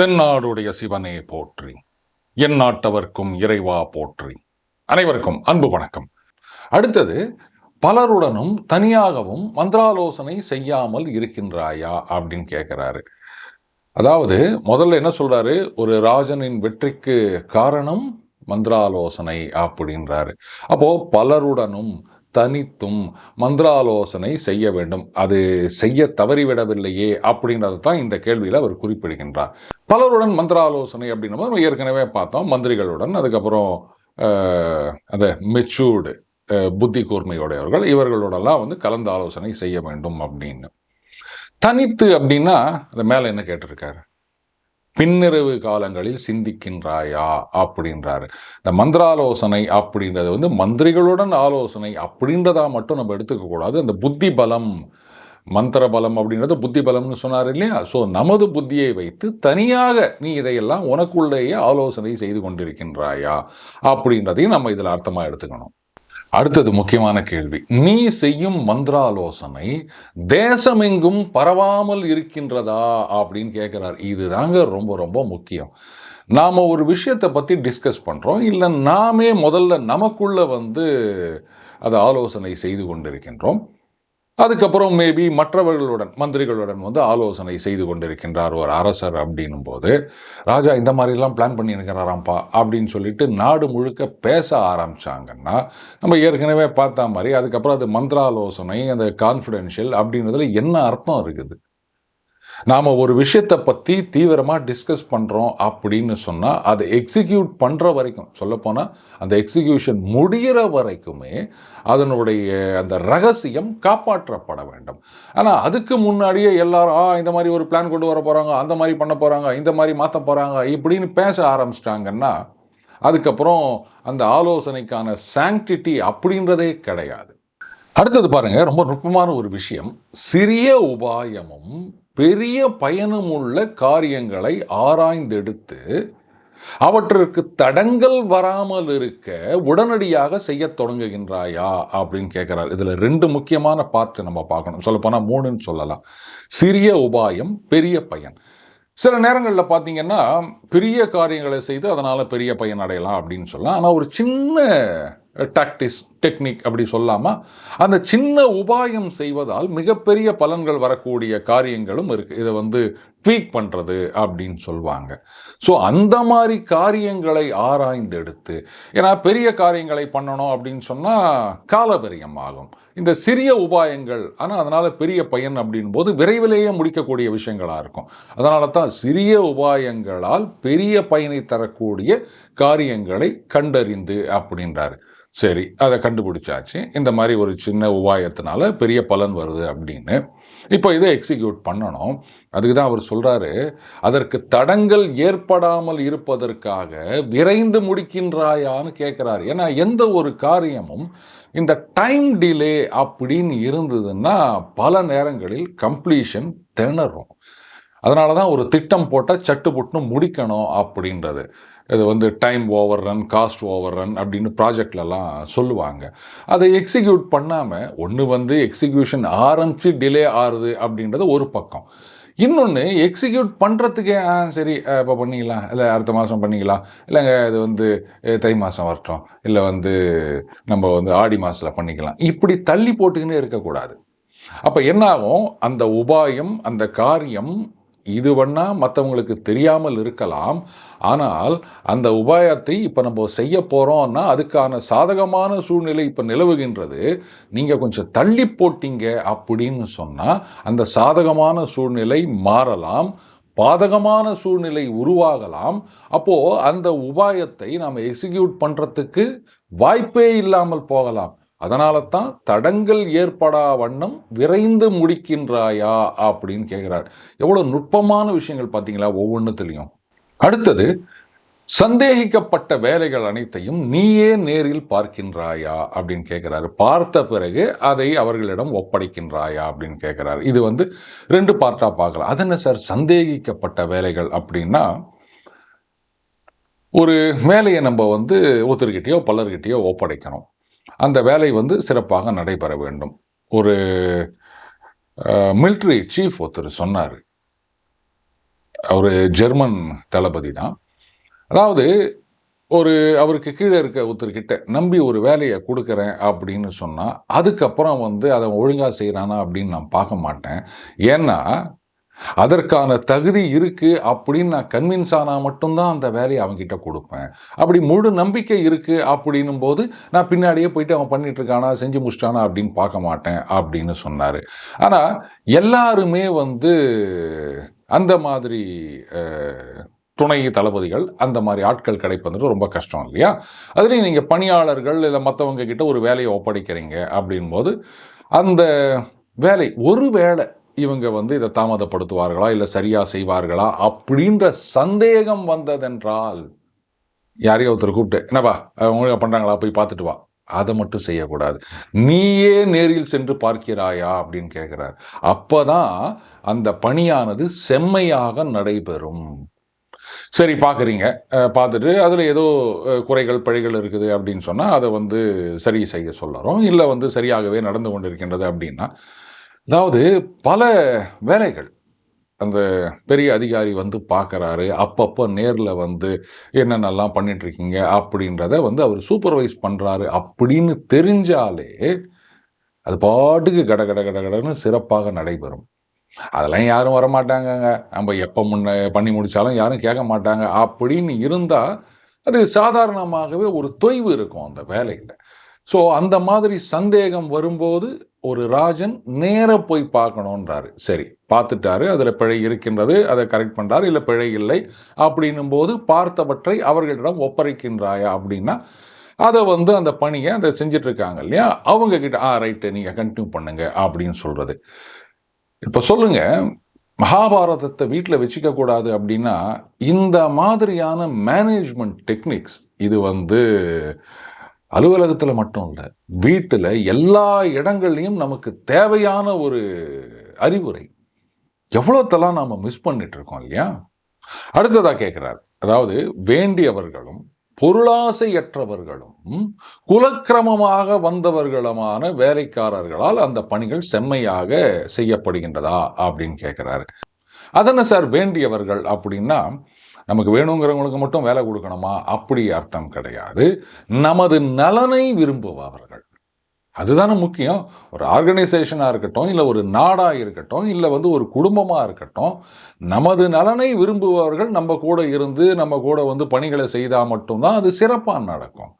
தென்னாடுடைய சிவனே போற்றி. என் நாட்டவர்க்கும் இறைவா போற்றி. அனைவருக்கும் அன்பு வணக்கம். அடுத்தது பலருடனும் தனியாகவும் மந்திராலோசனை செய்யாமல் இருக்கின்றாயா அப்படின்னு கேட்கிறாரு அதாவது முதல்ல என்ன சொல்றாரு? ஒரு ராஜனின் வெற்றிக்கு காரணம் மந்திராலோசனை அப்படின்றாரு. அப்போ பலருடனும் தனித்தும் மந்திராலோசனை செய்ய வேண்டும். அது செய்ய தவறிவிடவில்லையே அப்படின்றது தான் இந்த கேள்வியில் அவர் குறிப்பிடுகின்றார். பலருடன் மந்திராலோசனை அப்படின்னும் நம்ம ஏற்கனவே பார்த்தோம். மந்திரிகளுடன் அதுக்கப்புறம் அந்த மெச்சூர்டு புத்தி கூர்மையுடையவர்கள் இவர்களோடலாம் வந்து கலந்து ஆலோசனை செய்ய வேண்டும் அப்படின்னு. தனித்து அப்படின்னா அந்த மேலே என்ன கேட்டிருக்காரு? பின்னிரவு காலங்களில் சிந்திக்கின்றாயா அப்படின்றாரு. இந்த மந்திராலோசனை அப்படின்றது வந்து மந்திரிகளுடன் ஆலோசனை அப்படின்றதா மட்டும் நம்ம எடுத்துக்கக்கூடாது அந்த புத்தி பலம் மந்திர பலம் அப்படின்றது புத்தி பலம்னு சொன்னார் இல்லையா? ஸோ நமது புத்தியை வைத்து தனியாக நீ இதையெல்லாம் உனக்குள்ளேயே ஆலோசனை செய்து கொண்டிருக்கின்றாயா அப்படின்றதையும் நம்ம இதில் அர்த்தமாக எடுத்துக்கணும். அடுத்தது முக்கியமான கேள்வி. நீ செய்யும் மந்திராலோசனை தேசமெங்கும் பரவாமல் இருக்கின்றதா? அப்படின்னு கேட்குறார். இதுதாங்க ரொம்ப ரொம்ப முக்கியம். நாம் ஒரு விஷயத்தை பற்றி டிஸ்கஸ் பண்ணுறோம் இல்லை நாமே முதல்ல நமக்குள்ளே வந்து அதை ஆலோசனை செய்து கொண்டிருக்கின்றோம். அதுக்கப்புறம் மேபி மற்றவர்களுடன் மந்திரிகளுடன் வந்து ஆலோசனை செய்து கொண்டிருக்கின்றார் ஒரு அரசர் அப்படின்னும் போது ராஜா இந்த மாதிரிலாம் பிளான் பண்ணி இருக்கிறாராம்ப்பா அப்படின்னு சொல்லிட்டு நாடு முழுக்க பேச ஆரம்பித்தாங்கன்னா நம்ம ஏற்கனவே பார்த்த மாதிரி அதுக்கப்புறம் அது மந்திராலோசனை அந்த கான்ஃபிடென்ஷியல் அப்படின்றதுல என்ன அர்த்தம் இருக்குது? நாம் ஒரு விஷயத்தை பற்றி தீவிரமாக டிஸ்கஸ் பண்ணுறோம் அப்படின்னு சொன்னால் அதை எக்ஸிக்யூட் பண்ணுற வரைக்கும் சொல்லப்போனால் அந்த எக்ஸிக்யூஷன் முடிகிற வரைக்குமே அதனுடைய அந்த ரகசியம் காப்பாற்றப்பட வேண்டும். ஆனால் அதுக்கு முன்னாடியே எல்லாரும் ஆ இந்த மாதிரி ஒரு பிளான் கொண்டு வர போகிறாங்க அந்த மாதிரி பண்ண போகிறாங்க இந்த மாதிரி மாற்ற போகிறாங்க இப்படின்னு பேச ஆரம்பிச்சிட்டாங்கன்னா அதுக்கப்புறம் அந்த ஆலோசனைக்கான சாங்டிட்டி அப்படின்றதே கிடையாது. அடுத்தது பாருங்கள் ரொம்ப நுட்பமான ஒரு விஷயம். சிறிய உபாயமும் பெரிய பயனுமுள்ள காரியங்களை ஆராய்ந்தெடுத்து அவற்றிற்கு தடங்கள் வராமல் இருக்க உடனடியாக செய்யத் தொடங்குகின்றாயா அப்படின்னு கேட்குறாரு இதில் ரெண்டு முக்கியமான பார்ட் நம்ம பார்க்கணும். சொல்லப்போனால் மூணுன்னு சொல்லலாம். சிறிய உபாயம் பெரிய பயன். சில நேரங்களில் பார்த்தீங்கன்னா பெரிய காரியங்களை செய்து அதனால் பெரிய பயன் அடையலாம் அப்படின்னு சொல்லலாம். ஆனால் ஒரு சின்ன டாக்டிஸ் டெக்னிக் அப்படி சொல்லாமல் அந்த சின்ன உபாயம் செய்வதால் மிகப்பெரிய பலன்கள் வரக்கூடிய காரியங்களும் இருக்குது இதை வந்து ட்வீக் பண்ணுறது அப்படின்னு சொல்லுவாங்க ஸோ அந்த மாதிரி காரியங்களை ஆராய்ந்து எடுத்து ஏன்னா பெரிய காரியங்களை பண்ணணும் அப்படின்னு சொன்னால் காலபரியம் ஆகும் இந்த சிறிய உபாயங்கள் ஆனால் அதனால் பெரிய பயன் அப்படின் போது விரைவிலேயே முடிக்கக்கூடிய விஷயங்களாக இருக்கும். அதனால தான் சிறிய உபாயங்களால் பெரிய பயனை தரக்கூடிய காரியங்களை கண்டறிந்து அப்படின்றாரு. சரி அதை கண்டுபிடிச்சாச்சு. இந்த மாதிரி ஒரு சின்ன உபாயத்தினால பெரிய பலன் வருது அப்படின்னு. இப்போ இதை எக்ஸிக்யூட் பண்ணணும். அதுக்கு தான் அவர் சொல்கிறாரு அதற்கு தடங்கள் ஏற்படாமல் இருப்பதற்காக விரைந்து முடிக்கின்றாயான்னு கேட்குறாரு. ஏன்னா எந்த ஒரு காரியமும் இந்த டைம் டிலே அப்படின்னு இருந்ததுன்னா பல நேரங்களில் கம்ப்ளீஷன் திணறும். அதனால தான் ஒரு திட்டம் போட்டால் சட்டு புட்டுன்னு முடிக்கணும் அப்படின்றது. இது வந்து time overrun cost overrun அப்படின்னு ப்ராஜெக்ட்லலாம் சொல்லுவாங்க. அதை எக்ஸிக்யூட் பண்ணாமல் ஒன்று வந்து எக்ஸிக்யூஷன் ஆரம்பித்து டிலே ஆறுது அப்படின்றது ஒரு பக்கம். இன்னொன்று எக்ஸிக்யூட் பண்ணுறதுக்கே ஆ சரி இப்போ பண்ணிக்கலாம். இல்லை அடுத்த மாதம் பண்ணிக்கலாம். இல்லைங்க இது வந்து தை மாதம் வரட்டும். இல்லை வந்து நம்ம வந்து ஆடி மாதத்தில் பண்ணிக்கலாம். இப்படி தள்ளி போட்டுக்கின்னு இருக்கக்கூடாது. அப்போ என்னாகும்? அந்த உபாயம் அந்த காரியம் இது பண்ணால் மற்றவங்களுக்கு தெரியாமல் இருக்கலாம். ஆனால் அந்த உபாயத்தை இப்போ நம்ம செய்ய போகிறோம்னா அதுக்கான சாதகமான சூழ்நிலை இப்போ நிலவுகின்றது. நீங்கள் கொஞ்சம் தள்ளி போட்டீங்க அப்படின்னு சொன்னால் அந்த சாதகமான சூழ்நிலை மாறலாம் பாதகமான சூழ்நிலை உருவாகலாம். அப்போது அந்த உபாயத்தை நாம் எக்ஸிக்யூட் பண்ணுறதுக்கு வாய்ப்பே இல்லாமல் போகலாம். அதனால தான் தடங்கள் ஏற்படா வண்ணம் விரைந்து முடிக்கின்றாயா அப்படின்னு கேட்குறார் எவ்வளோ நுட்பமான விஷயங்கள் பார்த்தீங்களா ஒவ்வொன்றுத்துலேயும் அடுத்தது சந்தேகிக்கப்பட்ட வேலைகள் அனைத்தையும் நீயே நேரில் பார்க்கின்றாயா அப்படின்னு கேட்குறாரு பார்த்த பிறகு அதை அவர்களிடம் ஒப்படைக்கின்றாயா அப்படின்னு கேட்குறாரு இது வந்து ரெண்டு பார்ட்டாக பார்க்கலாம். அது என்ன சார்? சந்தேகிக்கப்பட்ட வேலைகள் அப்படின்னா ஒரு வேலையை நம்ம வந்து ஒருத்தர்கிட்டயோ பலர்கிட்டயோ ஒப்படைக்கணும். அந்த வேலை வந்து சிறப்பாக நடைபெற வேண்டும். ஒரு மிலிட்ரி சீஃப் ஒருத்தர் சொன்னார். அவர் ஜெர்மன் தளபதி தான் அதாவது ஒரு அவருக்கு கீழே இருக்க ஒருத்தர்கிட்ட நம்பி ஒரு வேலையை கொடுக்குறேன் அப்படின்னு சொன்னால் அதுக்கப்புறம் வந்து அதை ஒழுங்காக செய்கிறானா அப்படின்னு நான் பார்க்க மாட்டேன். ஏன்னா அதற்கான தகுதி இருக்குது அப்படின்னு நான் கன்வின்ஸ் ஆனால் மட்டும்தான் அந்த வேலையை அவன்கிட்ட கொடுப்பேன். அப்படி முழு நம்பிக்கை இருக்குது அப்படின்னும் போது நான் பின்னாடியே போயிட்டு அவன் பண்ணிட்டு இருக்கானா செஞ்சு முடிச்சிட்டானா அப்படின்னு பார்க்க மாட்டேன் அப்படின்னு சொன்னார். ஆனால் எல்லாருமே வந்து அந்த மாதிரி துணை தளபதிகள் அந்த மாதிரி ஆட்கள் கிடைப்பது ரொம்ப கஷ்டம் இல்லையா? அதுலேயும் நீங்கள் பணியாளர்கள் இல்லை மற்றவங்க கிட்ட ஒரு வேலையை ஒப்படைக்கிறீங்க அப்படின்போது அந்த வேலை ஒரு வேளை இவங்க வந்து இதை தாமதப்படுத்துவார்களா இல்லை சரியாக செய்வார்களா அப்படின்ற சந்தேகம் வந்ததென்றால் யாரையோ ஒருத்தர் கூப்பிட்டு என்னப்பா ஒழுங்கா பண்ணுறாங்களா போய் பார்த்துட்டு வா. அதை மட்டும் செய்யக்கூடாது. நீயே நேரில் சென்று பார்க்கிறாயா? அப்படின்னு கேட்குறார். அப்பதான் அந்த பணியானது செம்மையாக நடைபெறும். சரி பார்க்குறீங்க. பார்த்துட்டு அதில் ஏதோ குறைகள் பழிகள் இருக்குது அப்படின்னு சொன்னால் அதை வந்து சரி செய்ய சொல்லறோம். இல்லை வந்து சரியாகவே நடந்து கொண்டிருக்கின்றது அப்படின்னா அதாவது பல வேலைகள் அந்த பெரிய அதிகாரி வந்து பார்க்குறாரு. அப்பப்போ நேரில் வந்து என்னென்னலாம் பண்ணிட்டுருக்கீங்க? அப்படின்றத வந்து அவர் சூப்பர்வைஸ் பண்ணுறாரு அப்படின்னு தெரிஞ்சாலே அது பாட்டுக்கு கட கட கட கடன்னு சிறப்பாக நடைபெறும். அதெல்லாம் யாரும் வரமாட்டாங்கங்க. நம்ம எப்போ முன்ன பண்ணி முடித்தாலும் யாரும் கேட்க மாட்டாங்க. அப்படின்னு இருந்தால் அது சாதாரணமாகவே ஒரு தொய்வு இருக்கும் அந்த வேலையில். ஸோ அந்த மாதிரி சந்தேகம் வரும்போது ஒரு ராஜன் நேராக போய் பார்க்கணுன்றாரு சரி. பார்த்துட்டாரு அதில் பிழை இருக்கின்றது அதை கரெக்ட் பண்ணுறாரு இல்லை பிழை இல்லை அப்படின்னும் போது பார்த்தவற்றை அவர்களிடம் ஒப்படைக்கின்றாயா அப்படின்னா அதை வந்து அந்த பணியை அதை செஞ்சிட்ருக்காங்க இல்லையா? அவங்க கிட்ட ஆ ரைட்டு நீங்கள் கண்டினியூ பண்ணுங்க அப்படின்னு சொல்கிறது இப்போ சொல்லுங்கள் மகாபாரதத்தை வீட்டில் வச்சுக்கக்கூடாது அப்படின்னா இந்த மாதிரியான மேனேஜ்மெண்ட் டெக்னிக்ஸ் இது வந்து அலுவலகத்தில் மட்டும் இல்லை வீட்டில் எல்லா இடங்கள்லையும் நமக்கு தேவையான ஒரு அறிவுரை எவ்வளோத்தெல்லாம் நாம் மிஸ் பண்ணிகிட்ருக்கோம் இல்லையா? அடுத்ததாக கேட்குறார் அதாவது வேண்டியவர்களும் பொருளாசையற்றவர்களும் குலக்கிரமமாக வந்தவர்களுமான வேலைக்காரர்களால் அந்த பணிகள் செம்மையாக செய்யப்படுகின்றதா அப்படின்னு கேட்குறாரு அதென்ன சார் வேண்டியவர்கள் அப்படின்னா நமக்கு வேணுங்கிறவங்களுக்கு மட்டும் வேலை கொடுக்கணுமா? அப்படி அர்த்தம் கிடையாது. நமது நலனை விரும்புபவர்கள். அதுதானே முக்கியம். ஒரு ஆர்கனைசேஷனாக இருக்கட்டும் இல்லை ஒரு நாடாக இருக்கட்டும் இல்லை வந்து ஒரு குடும்பமாக இருக்கட்டும் நமது நலனை விரும்புபவர்கள் நம்ம கூட இருந்து நம்ம கூட வந்து பணிகளை செய்தால் மட்டும்தான் அது சிறப்பாக நடக்கும்.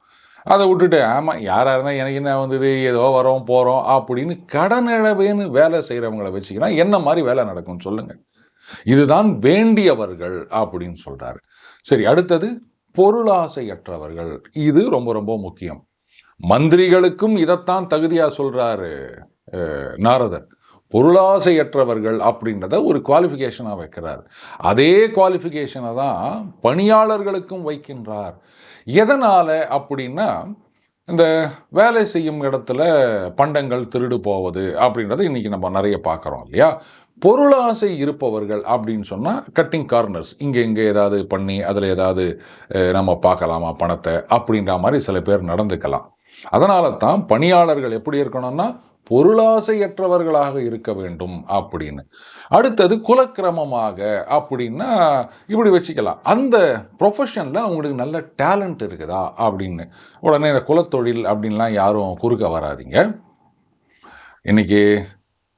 அதை விட்டுட்டு ஆமாம் யாராக இருந்தால் எனக்கு என்ன வந்தது ஏதோ வரோம் போகிறோம் அப்படின்னு கடனிழவேன்னு வேலை செய்கிறவங்களை வச்சுக்கலாம் என்ன மாதிரி வேலை நடக்கும்னு சொல்லுங்கள் இதுதான் வேண்டியவர்கள் அப்படின்னு சொல்கிறாரு சரி அடுத்தது பொருளாசையற்றவர்கள். இது ரொம்ப ரொம்ப முக்கியம். மந்திரிகளுக்கும் இதைத்தான் தகுதியாக சொல்கிறாரு நாரதர். பொருளாசையற்றவர்கள் அப்படின்றத ஒரு குவாலிஃபிகேஷனாக வைக்கிறார். அதே குவாலிஃபிகேஷனை தான் பணியாளர்களுக்கும் வைக்கின்றார். எதனால் அப்படின்னா இந்த வேலை செய்யும் இடத்துல பண்டங்கள் திருடு போவது அப்படின்றத இன்றைக்கி நம்ம நிறைய பார்க்குறோம் இல்லையா? பொருளாசை இருப்பவர்கள் அப்படின்னு சொன்னால் கட்டிங் கார்னர்ஸ் இங்கே இங்கே ஏதாவது பண்ணி அதில் ஏதாவது நம்ம பார்க்கலாமா பணத்தை அப்படின்ற மாதிரி சில பேர் நடந்துக்கலாம். அதனால தான் பணியாளர்கள் எப்படி இருக்கணும்னா பொருளாசையற்றவர்களாக இருக்க வேண்டும் அப்படின்னு. அடுத்தது குலக்கிரமமாக அப்படின்னா இப்படி வச்சுக்கலாம். அந்த ப்ரொஃபஷனில் அவங்களுக்கு நல்ல டேலண்ட் இருக்குதா அப்படின்னு. உடனே இந்த குலத்தொழில் அப்படின்லாம் யாரும் குறுக்க வராதீங்க. இன்றைக்கி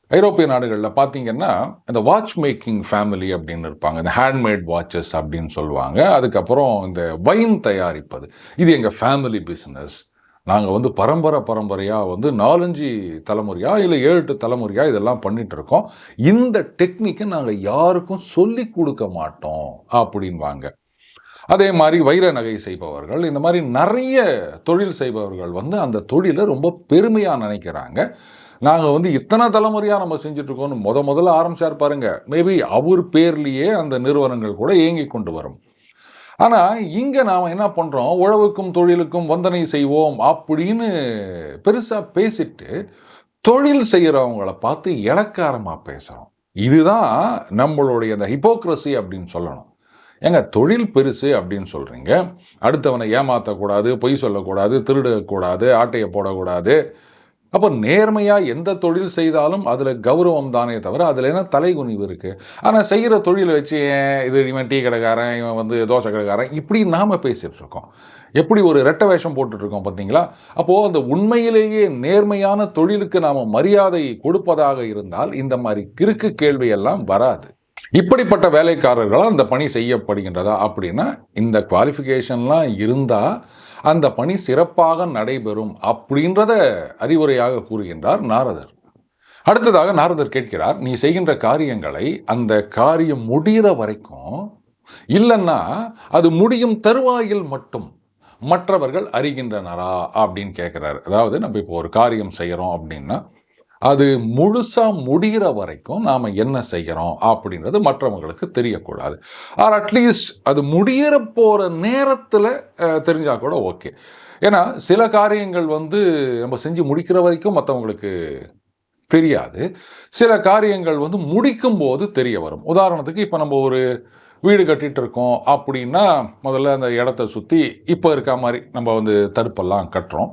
ஐரோப்பிய நாடுகளில் பார்த்தீங்கன்னா இந்த வாட்ச் மேக்கிங் ஃபேமிலி அப்படின்னு இருப்பாங்க. இந்த ஹேண்ட்மேட் வாட்சஸ் அப்படின்னு சொல்லுவாங்க. அதுக்கப்புறம் இந்த வைன் தயாரிப்பது. இது எங்கள் ஃபேமிலி பிஸ்னஸ் நாங்கள் வந்து பரம்பரை பரம்பரையாக வந்து நாலஞ்சு தலைமுறையாக இல்லை ஏழு எட்டு தலைமுறையாக இதெல்லாம் பண்ணிட்டு இருக்கோம் இந்த டெக்னிக்கை நாங்கள் யாருக்கும் சொல்லி கொடுக்க மாட்டோம் அப்படின்வாங்க. அதே மாதிரி வைர நகை செய்பவர்கள் இந்த மாதிரி நிறைய தொழில் செய்பவர்கள் வந்து அந்த தொழிலை ரொம்ப பெருமையாக நினைக்கிறாங்க. நாங்கள் வந்து இத்தனை தலைமுறையாக நம்ம செஞ்சுட்டு முத முதல்ல ஆரம்பிச்சார் பாருங்கள் மேபி அவர் பேர்லேயே அந்த நிறுவனங்கள் கூட இயங்கி கொண்டு வரும். ஆனால் இங்கே நாம் என்ன பண்ணுறோம் உழவுக்கும் தொழிலுக்கும் வந்தனை செய்வோம் அப்படின்னு பெருசாக பேசிட்டு தொழில் செய்கிறவங்கள பார்த்து இலக்காரமாக பேசுகிறோம் இதுதான் நம்மளுடைய அந்த ஹிப்போக்ரஸி அப்படின்னு சொல்லணும். ஏங்க தொழில் பெருசு அப்படின்னு சொல்கிறீங்க அடுத்தவனை ஏமாற்றக்கூடாது பொய் சொல்லக்கூடாது திருடக்கூடாது ஆட்டையை போடக்கூடாது. அப்போ நேர்மையாக எந்த தொழில் செய்தாலும் அதில் கௌரவம் தானே தவிர அதில் என்ன தலைகுனிவு இருக்குது ஆனால் செய்கிற தொழிலை வச்சு இது இவன் டீ கடைக்காரன் இவன் வந்து தோசை கடைக்காரன் இப்படி நாம் பேசிகிட்ருக்கோம் எப்படி ஒரு ரெட்ட வேஷம் போட்டுட்ருக்கோம் பார்த்தீங்களா அப்போது அந்த உண்மையிலேயே நேர்மையான தொழிலுக்கு நாம் மரியாதை கொடுப்பதாக இருந்தால் இந்த மாதிரி கிறுக்கு கேள்வியெல்லாம் வராது. இப்படிப்பட்ட வேலைக்காரர்களால் அந்த பணி செய்யப்படுகின்றதா அப்படின்னா இந்த குவாலிஃபிகேஷன்லாம் இருந்தால் அந்த பணி சிறப்பாக நடைபெறும் அப்படின்றத அறிவுரையாக கூறுகின்றார் நாரதர். அடுத்ததாக நாரதர் கேட்கிறார் நீ செய்கின்ற காரியங்களை அந்த காரியம் முடிகிற வரைக்கும் இல்லைன்னா அது முடியும் தருவாயில் மட்டும் மற்றவர்கள் அறிகின்றனரா? அப்படின்னு கேட்குறாரு. அதாவது நம்ம இப்போ ஒரு காரியம் செய்கிறோம் அப்படின்னா அது முழுசாக முடிகிற வரைக்கும் நாம் என்ன செய்கிறோம் அப்படின்றது மற்றவங்களுக்கு தெரியக்கூடாது. ஆர் அட்லீஸ்ட் அது முடிகிற போகிற நேரத்தில் தெரிஞ்சால் கூட ஓகே. ஏன்னா சில காரியங்கள் வந்து நம்ம செஞ்சு முடிக்கிற வரைக்கும் மற்றவங்களுக்கு தெரியாது. சில காரியங்கள் வந்து முடிக்கும் போது தெரிய வரும். உதாரணத்துக்கு இப்போ நம்ம ஒரு வீடு கட்டிகிட்டு இருக்கோம் அப்படின்னா முதல்ல அந்த இடத்த சுற்றி இப்போ இருக்க மாதிரி நம்ம வந்து தடுப்பெல்லாம் கட்டுறோம்.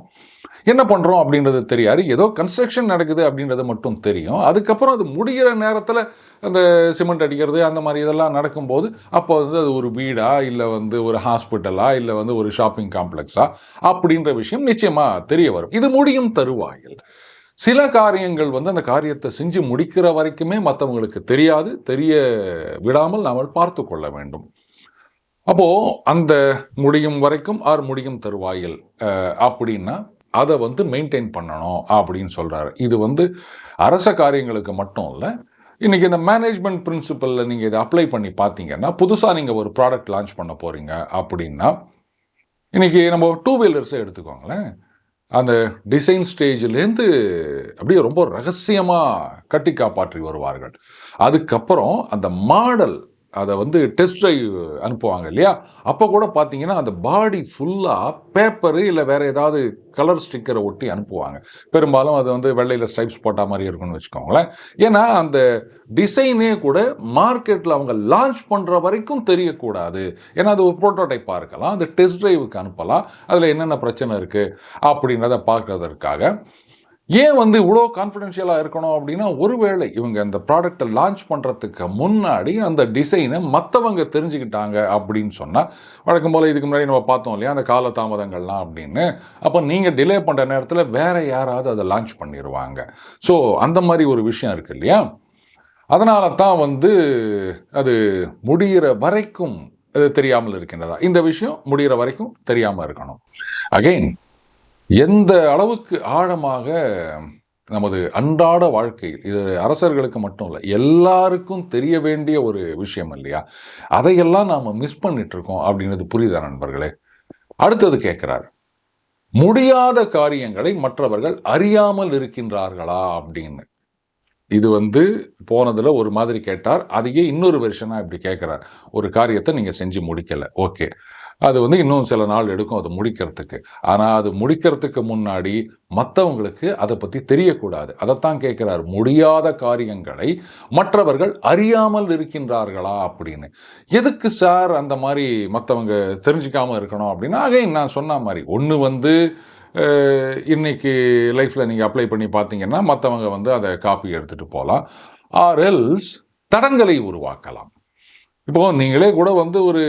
என்ன பண்ணுறோம் அப்படின்றது தெரியாது. ஏதோ கன்ஸ்ட்ரக்ஷன் நடக்குது அப்படின்றது மட்டும் தெரியும். அதுக்கப்புறம் அது முடிகிற நேரத்தில் அந்த சிமெண்ட் அடிக்கிறது அந்த மாதிரி இதெல்லாம் நடக்கும்போது அப்போ வந்து அது ஒரு வீடா இல்லை வந்து ஒரு ஹாஸ்பிட்டலா இல்லை வந்து ஒரு ஷாப்பிங் காம்ப்ளெக்ஸா அப்படின்ற விஷயம் நிச்சயமாக தெரிய வரும். இது முடியும் தருவாயில். சில காரியங்கள் வந்து அந்த காரியத்தை செஞ்சு முடிக்கிற வரைக்குமே மற்றவங்களுக்கு தெரியாது. தெரிய விடாமல் நாம் பார்த்து கொள்ள வேண்டும். அப்போது அந்த முடியும் வரைக்கும் ஆர் முடியும் தருவாயில் அப்படின்னா அதை வந்து மெயின்டைன் பண்ணணும் அப்படின்னு சொல்கிறாரு இது வந்து அரச காரியங்களுக்கு மட்டும் இல்லை இன்றைக்கி இந்த மேனேஜ்மெண்ட் பிரின்சிபலில் நீங்கள் இதை அப்ளை பண்ணி பார்த்தீங்கன்னா புதுசாக நீங்கள் ஒரு ப்ராடக்ட் லான்ச் பண்ண போகிறீங்க அப்படின்னா இன்றைக்கி நம்ம டூ வீலர்ஸை எடுத்துக்கோங்களேன். அந்த டிசைன் ஸ்டேஜ்லேருந்து அப்படியே ரொம்ப ரகசியமாக கட்டி காப்பாற்றி வருவார்கள். அதுக்கப்புறம் அந்த மாடல் அதை வந்து டெஸ்ட் ட்ரைவ் அனுப்புவாங்க இல்லையா? அப்போ கூட பார்த்தீங்கன்னா அந்த பாடி ஃபுல்லாக பேப்பரு இல்லை வேறு ஏதாவது கலர் ஸ்டிக்கரை ஒட்டி அனுப்புவாங்க. பெரும்பாலும் அது வந்து வெள்ளையில் ஸ்டைப்ஸ் போட்டா மாதிரி இருக்கும்னு வச்சுக்கோங்களேன். ஏன்னா அந்த டிசைனே கூட மார்க்கெட்டில் அவங்க லான்ச் பண்ணுற வரைக்கும் தெரியக்கூடாது. ஏன்னா அது ஒரு ப்ரோட்டோடைப்பாக இருக்கலாம். அந்த டெஸ்ட் ட்ரைவுக்கு அனுப்பலாம். அதில் என்னென்ன பிரச்சனை இருக்குது அப்படின்றத பார்க்கறதற்காக ஏன் வந்து இவ்வளோ கான்ஃபிடென்ஷியலாக இருக்கணும் அப்படின்னா ஒருவேளை இவங்க அந்த ப்ராடக்டை லான்ச் பண்ணுறதுக்கு முன்னாடி அந்த டிசைனை மற்றவங்க தெரிஞ்சுக்கிட்டாங்க அப்படின்னு சொன்னால் வழக்கம் போல் இதுக்கு முன்னாடி நம்ம பார்த்தோம் இல்லையா அந்த கால தாமதங்கள்லாம் அப்படின்னு. அப்போ நீங்கள் டிலே பண்ணுற நேரத்தில் வேறு யாராவது அதை லான்ச் பண்ணிடுவாங்க ஸோ அந்த மாதிரி ஒரு விஷயம் இருக்குது இல்லையா? அதனால தான் வந்து அது முடிகிற வரைக்கும் தெரியாமல் இருக்கின்றதா? இந்த விஷயம் முடிகிற வரைக்கும் தெரியாமல் இருக்கணும். அகெயின் எந்த அளவுக்கு ஆழமாக நமது அன்றாட வாழ்க்கையில் இது அரசர்களுக்கு மட்டும் இல்லை எல்லாருக்கும் தெரிய வேண்டிய ஒரு விஷயம் இல்லையா? அதையெல்லாம் நாம் மிஸ் பண்ணிட்டு இருக்கோம் அப்படின்றது புரியுதா நண்பர்களே? அடுத்தது கேட்குறார் முடியாத காரியங்களை மற்றவர்கள் அறியாமல் இருக்கின்றார்களா? அப்படின்னு. இது வந்து போனதில் ஒரு மாதிரி கேட்டார் அதையே இன்னொரு வெர்ஷனாக இப்படி கேட்குறார் ஒரு காரியத்தை நீங்கள் செஞ்சு முடிக்கலை. ஓகே. அது வந்து இன்னும் சில நாள் எடுக்கும் அது முடிக்கிறதுக்கு. ஆனால் அது முடிக்கிறதுக்கு முன்னாடி மற்றவங்களுக்கு அதை பற்றி தெரியக்கூடாது. அதைத்தான் கேட்குறாரு முடியாத காரியங்களை மற்றவர்கள் அறியாமல் இருக்கின்றார்களா? அப்படின்னு. எதுக்கு சார் அந்த மாதிரி மற்றவங்க தெரிஞ்சுக்காமல் இருக்கணும் அப்படின்னா அகைன் நான் சொன்ன மாதிரி ஒன்று வந்து இன்னைக்கு லைஃப்பில் நீங்கள் அப்ளை பண்ணி பார்த்தீங்கன்னா மற்றவங்க வந்து அதை காப்பி எடுத்துகிட்டு போகலாம் ஆர் எல்ஸ் தடங்களை உருவாக்கலாம். இப்போது நீங்களே கூட வந்து ஒரு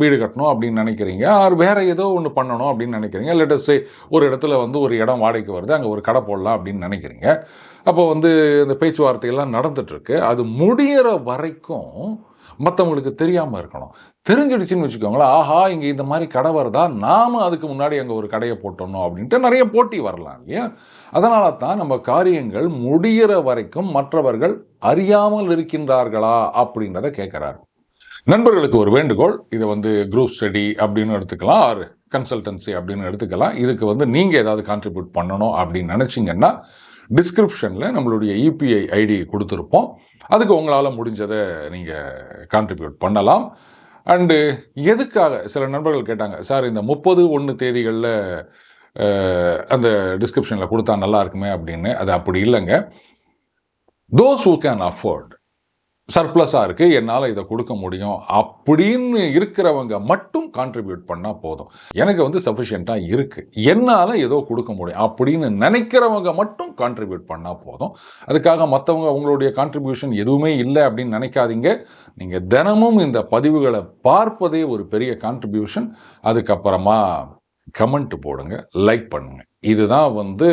வீடு கட்டணும் அப்படின்னு நினைக்கிறீங்க. ஆர் வேறு ஏதோ ஒன்று பண்ணணும் அப்படின்னு நினைக்கிறீங்க. லெட்டஸ்ஸே ஒரு இடத்துல வந்து ஒரு இடம் வாடகைக்கு வருது. அங்கே ஒரு கடை போடலாம் அப்படின்னு நினைக்கிறீங்க. அப்போ வந்து இந்த பேச்சுவார்த்தையெல்லாம் நடந்துட்டுருக்கு. அது முடிகிற வரைக்கும் மற்றவங்களுக்கு தெரியாமல் இருக்கணும். தெரிஞ்சிடுச்சுன்னு வச்சுக்கோங்களேன். ஆஹா இங்கே இந்த மாதிரி கடை வருதா? நாம் அதுக்கு முன்னாடி அங்கே ஒரு கடையை போட்டணும் அப்படின்ட்டு நிறைய போட்டி வரலாம் இல்லையா? அதனால தான் நம்ம காரியங்கள் முடிகிற வரைக்கும் மற்றவர்கள் அறியாமல் இருக்கின்றார்களா அப்படின்றத கேட்குறாரு. நண்பர்களுக்கு ஒரு வேண்டுகோள். இதை வந்து குரூப் ஸ்டடி அப்படின்னு எடுத்துக்கலாம். ஆர் கன்சல்டன்சி அப்படின்னு எடுத்துக்கலாம். இதுக்கு வந்து நீங்கள் ஏதாவது கான்ட்ரிபியூட் பண்ணணும் அப்படின்னு நினச்சிங்கன்னா டிஸ்கிரிப்ஷனில் நம்மளுடைய யூபிஐ ஐடி கொடுத்துருப்போம். அதுக்கு உங்களால் முடிஞ்சதை நீங்கள் கான்ட்ரிபியூட் பண்ணலாம். அண்டு எதுக்காக சில நண்பர்கள் கேட்டாங்க சார் இந்த முப்பது ஒன்று தேதிகளில் அந்த டிஸ்கிரிப்ஷனில் கொடுத்தா நல்லா இருக்குமே? அப்படின்னு. அது அப்படி இல்லைங்க. தோஸ் ஹூ கேன் அஃபோர்ட் சர்ப்ளஸாக இருக்குது என்னால் இதை கொடுக்க முடியும். அப்படின்னு இருக்கிறவங்க மட்டும் கான்ட்ரிபியூட் பண்ணால் போதும். எனக்கு வந்து சஃபிஷியண்ட்டாக இருக்குது என்னால் ஏதோ கொடுக்க முடியும். அப்படின்னு நினைக்கிறவங்க மட்டும் கான்ட்ரிபியூட் பண்ணால் போதும். அதுக்காக மற்றவங்க அவங்களுடைய கான்ட்ரிபியூஷன் எதுவுமே இல்லை அப்படின்னு நினைக்காதீங்க. நீங்கள் தினமும் இந்த பதிவுகளை பார்ப்பதே ஒரு பெரிய கான்ட்ரிபியூஷன் அதுக்கப்புறமா கமெண்ட் போடுங்க லைக் பண்ணுங்கள் இதுதான் வந்து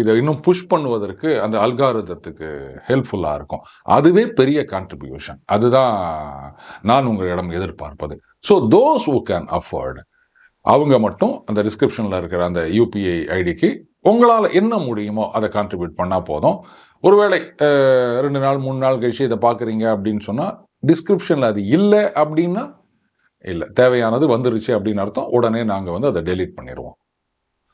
இதை இன்னும் புஷ் பண்ணுவதற்கு அந்த அல்காரிதத்துக்கு ஹெல்ப்ஃபுல்லாக இருக்கும். அதுவே பெரிய கான்ட்ரிபியூஷன் அதுதான் நான் உங்களிடம் எதிர்பார்ப்பது. So those who can afford அவங்க மட்டும் அந்த டிஸ்கிரிப்ஷனில் இருக்கிற அந்த யூபிஐ ஐடிக்கு உங்களால் என்ன முடியுமோ அதை கான்ட்ரிபியூட் பண்ணால் போதும். ஒருவேளை ரெண்டு நாள் மூணு நாள் கழிச்சு இதை பார்க்குறீங்க அப்படின்னு சொன்னால் டிஸ்கிரிப்ஷனில் அது இல்லை அப்படின்னா இல்லை தேவையானது வந்துருச்சு அப்படின்னு அர்த்தம். உடனே நாங்கள் வந்து அதை டெலீட் பண்ணிடுவோம்.